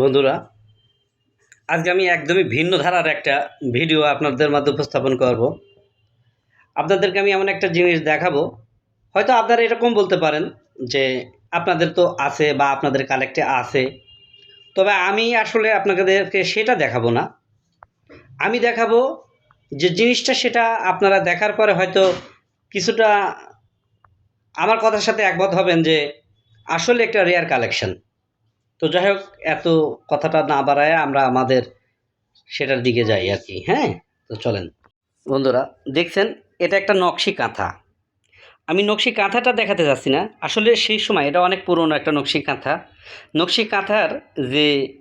বন্ধুরা, আজকে আমি একদমই ভিন্ন ধারার একটা ভিডিও আপনাদের মাঝে উপস্থাপন করব। আপনাদেরকে আমি এমন একটা জিনিস দেখাবো, হয়তো আপনারা এরকম বলতে পারেন যে আপনাদের তো আছে বা আপনাদের কালেক্টে আছে, তবে আমি আসলে আপনাদেরকে সেটা দেখাবো না। আমি দেখাবো যে জিনিসটা সেটা আপনারা দেখার পরে হয়তো কিছুটা আমার কথার সাথে একমত হবেন যে আসলে একটা রেয়ার কালেকশন তো যাই হোক এত কথাটা না বাড়ায় আমরা আমাদের সেটার দিকে যাই আর কি হ্যাঁ? তো চলেন। বন্ধুরা, দেখছেন, এটা একটা নকশি কাঁথা। আমি নকশি কাঁথাটা দেখাতে যাচ্ছি না। আসলে সেই সময় এটা অনেক পুরনো একটা নকশি কাঁথা। নকশি কাঁথার যে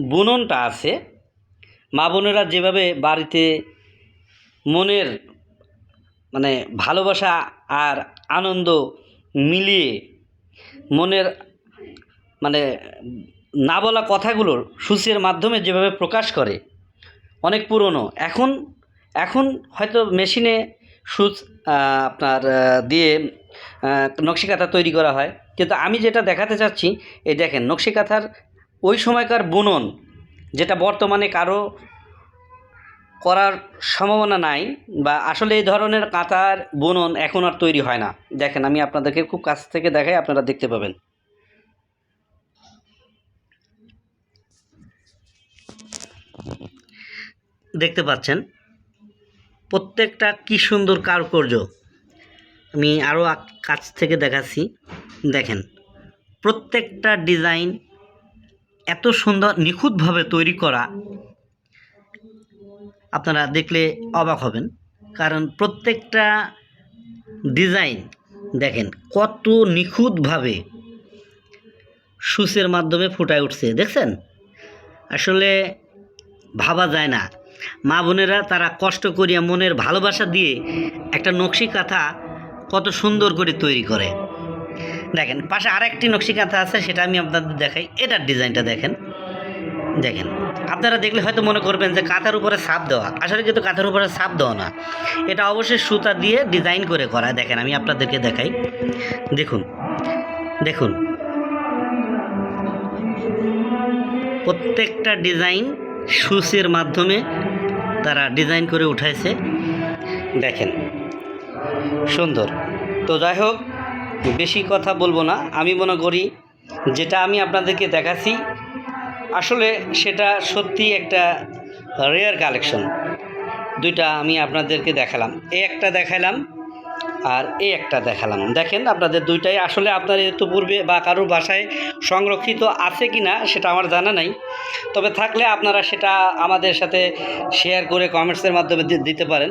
বুননটা আছে, মা বোনেরা যেভাবে বাড়িতে মনের মানে ভালোবাসা আর আনন্দ মিলিয়ে মনের মানে না বলা কথাগুলোর সূচের মাধ্যমে যেভাবে প্রকাশ করে, অনেক পুরনো। এখন এখন হয়তো মেশিনে সুচ আপনার দিয়ে নকশিকাঁথা তৈরি করা হয়। কিন্তু আমি যেটা দেখাতে চাচ্ছি, এই দেখেন, নকশিকাঁথার ওই সময়কার বুনন, যেটা বর্তমানে কারও করার সম্ভাবনা নাই, বা আসলে এই ধরনের কাঁথার বুনন এখন আর তৈরি হয় না। দেখেন, আমি আপনাদেরকে খুব কাছ থেকে দেখাই, আপনারা দেখতে পাবেন। দেখতে পাচ্ছেন। প্রত্যেকটা কি সুন্দর কারুকার্য। আমি আরও কাছ থেকে দেখাচ্ছি। দেখেন, প্রত্যেকটা ডিজাইন এত সুন্দর, নিখুঁতভাবে তৈরি করা আপনারা দেখলে অবাক হবেন। কারণ প্রত্যেকটা ডিজাইন, দেখেন, কত নিখুঁতভাবে সুচের মাধ্যমে ফুটায় উঠছে। দেখছেন? আসলে ভাবা যায় না। মা বোনেরা তারা কষ্ট করিয়া মনের ভালোবাসা দিয়ে একটা নকশি কাঁথা কত সুন্দর করে তৈরি করে। দেখেন, পাশে আরেকটি নকশি কাঁথা আছে, সেটা আমি আপনাদের দেখাই। এটার ডিজাইনটা দেখেন। দেখেন, আপনারা দেখলে হয়তো মনে করবেন যে কাঁথার উপরে ছাপ দেওয়া। আসলে কিন্তু কাঁথার উপরে ছাপ দেওয়া না। এটা অবশ্যই সুতা দিয়ে ডিজাইন করে করা। দেখেন, আমি আপনাদেরকে দেখাই। দেখুন দেখুন। প্রত্যেকটা ডিজাইন সুচের মাধ্যমে তারা ডিজাইন করে উঠাইছে। দেখেন, সুন্দর। তো যাই হোক, বেশি কথা বলব না। আমি মনে করি, যেটা আমি আপনাদেরকে দেখাচ্ছি, আসলে সেটা সত্যি একটা রেয়ার কালেকশন দুইটা আমি আপনাদেরকে দেখালাম। এই একটা দেখালাম আর এই একটা দেখালাম। দেখেন আপনাদের দুইটাই আসলে আপনার এত পূর্বে বা কারোর বাসায় সংরক্ষিত আছে কি না সেটা আমার জানা নাই। তবে থাকলে আপনারা সেটা আমাদের সাথে শেয়ার করে কমেন্টসের মাধ্যমে দিতে পারেন।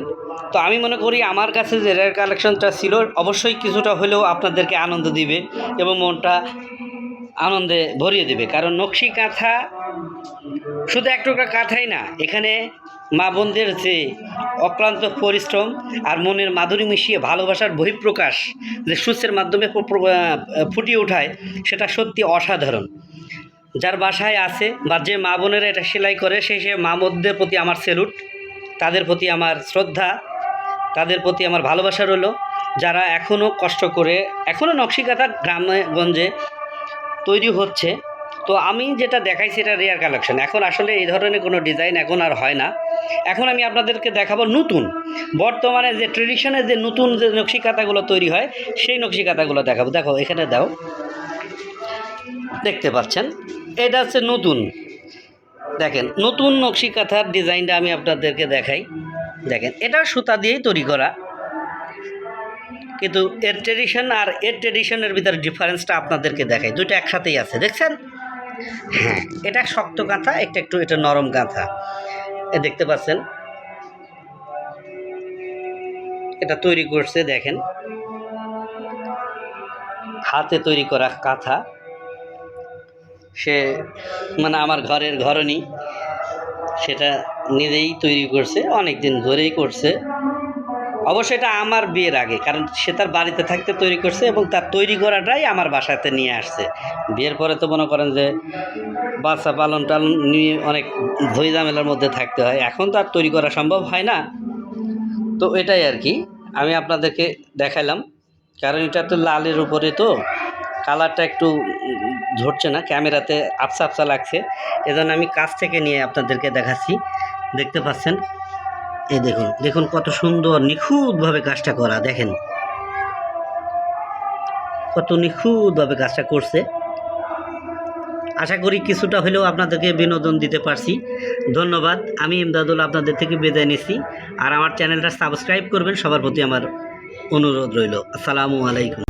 তো আমি মনে করি আমার কাছে যে রেয়ার কালেকশনটা ছিল, অবশ্যই কিছুটা হলেও আপনাদেরকে আনন্দ দিবে এবং মনটা আনন্দে ভরিয়ে দেবে। কারণ নকশি কাঁথা শুধু এক টুকরা কাঁথাই না, এখানে মা বোনদের যে অক্লান্ত পরিশ্রম আর মনের মাধুরী মিশিয়ে ভালোবাসার বহিঃপ্রকাশ যে সূচের মাধ্যমে ফুটিয়ে ওঠায় সেটা সত্যি অসাধারণ। যার বাসায় আছে বা যে মা বোনেরা এটা সেলাই করে সেই সে মা বোনদের প্রতি আমার সেলুট তাদের প্রতি আমার শ্রদ্ধা, তাদের প্রতি আমার ভালোবাসা রইল। যারা এখনও কষ্ট করে এখনও নকশিকাতা গ্রামে গঞ্জে তৈরি হচ্ছে তো আমি যেটা দেখাই সেটা রেয়ার কালেকশন এখন আসলে এই ধরনের কোনো ডিজাইন এখন আর হয় না। এখন আমি আপনাদেরকে দেখাবো নতুন। বর্তমানে যে ট্রেডিশনের যে নতুন যে নকশিকাতাগুলো তৈরি হয়, সেই নকশিকাতাগুলো দেখাবো। দেখো, এখানে দাও। দেখতে পাচ্ছেন? এটা হচ্ছে নতুন। দেখেন, নতুন নকশি কাঁথার ডিজাইনটা আমি আপনাদেরকে দেখাই। দেখেন, এটা সুতা দিয়েই তৈরি করা। কিন্তু এর ট্রেডিশন আর এর ট্রেডিশনের ভিতরে ডিফারেন্সটা আপনাদেরকে দেখাই। দুটো একসাথেই আছে, দেখছেন? হ্যাঁ। এটা শক্ত কাঁথা একটা একটু, এটা নরম এ দেখতে পাচ্ছেন? এটা তৈরি করছে, দেখেন। হাতে তৈরি করা কাঁথা। সে মানে আমার ঘরের ঘরণী, সেটা নিজেই তৈরি করছে অনেক দিন ধরেই করছে। অবশ্যই এটা আমার বিয়ের আগে, কারণ সে তার বাড়িতে থাকতে তৈরি করছে এবং তার তৈরি করাটাই আমার বাসাতে নিয়ে আসছে। বিয়ের পরে তো মনে করেন যে বাচ্চা পালন টালন নিয়ে অনেক ধৈ ঝামেলার মধ্যে থাকতে হয়। এখন তো আর তৈরি করা সম্ভব হয় না। তো এটাই আর কি। আমি আপনাদেরকে দেখাইলাম। কারণ এটা তো লালের উপরে তো কালারটা একটু ধরছে না, ক্যামেরাতে আফসা আফসা লাগছে। এজন্য আমি কাছ থেকে নিয়ে আপনাদেরকে দেখাচ্ছি। দেখতে পাচ্ছেন? এই দেখুন দেখুন কত সুন্দর, নিখুঁতভাবে কাজটা করা, দেখেন। কত নিখুঁতভাবে কাজটা করছে। আশা করি কিছুটা হলেও আপনাদেরকে বিনোদন দিতে পারছি। ধন্যবাদ, আমি ইমদাদুল আপনাদের থেকে বিদায় নিচ্ছি। আর আমার চ্যানেলটা সাবস্ক্রাইব করবেন, সবার প্রতি আমার অনুরোধ রইল। আসসালামু আলাইকুম।